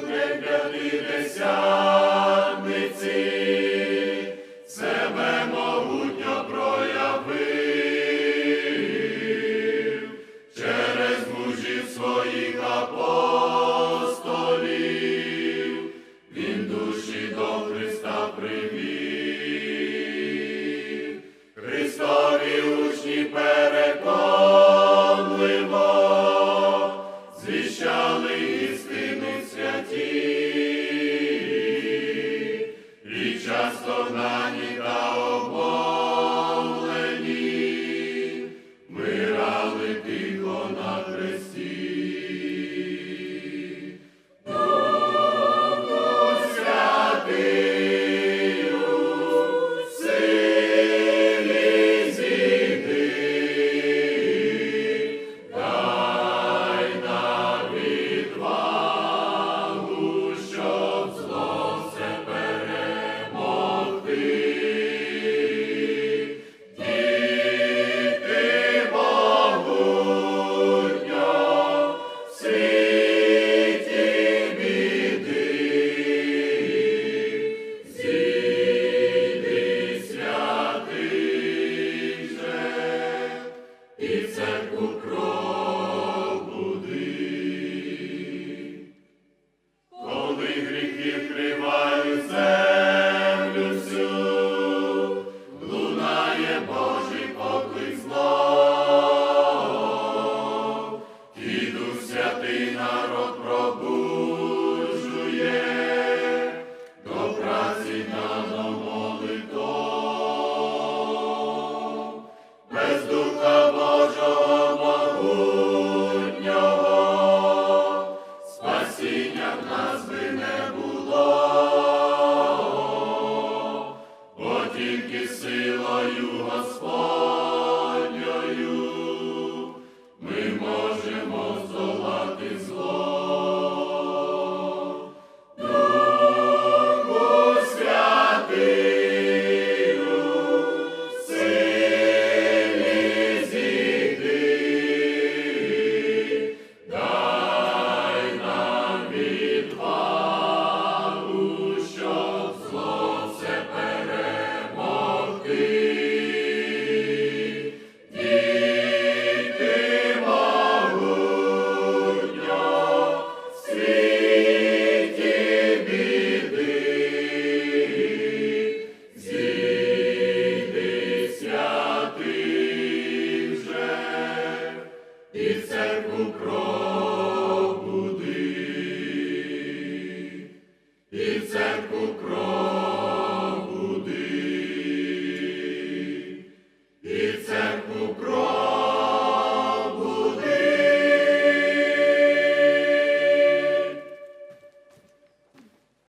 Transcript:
п'ятидесятниці себе могутньо проявив через мужів своїх апостолів, він душі до Христа привів, Христові учні. у кров.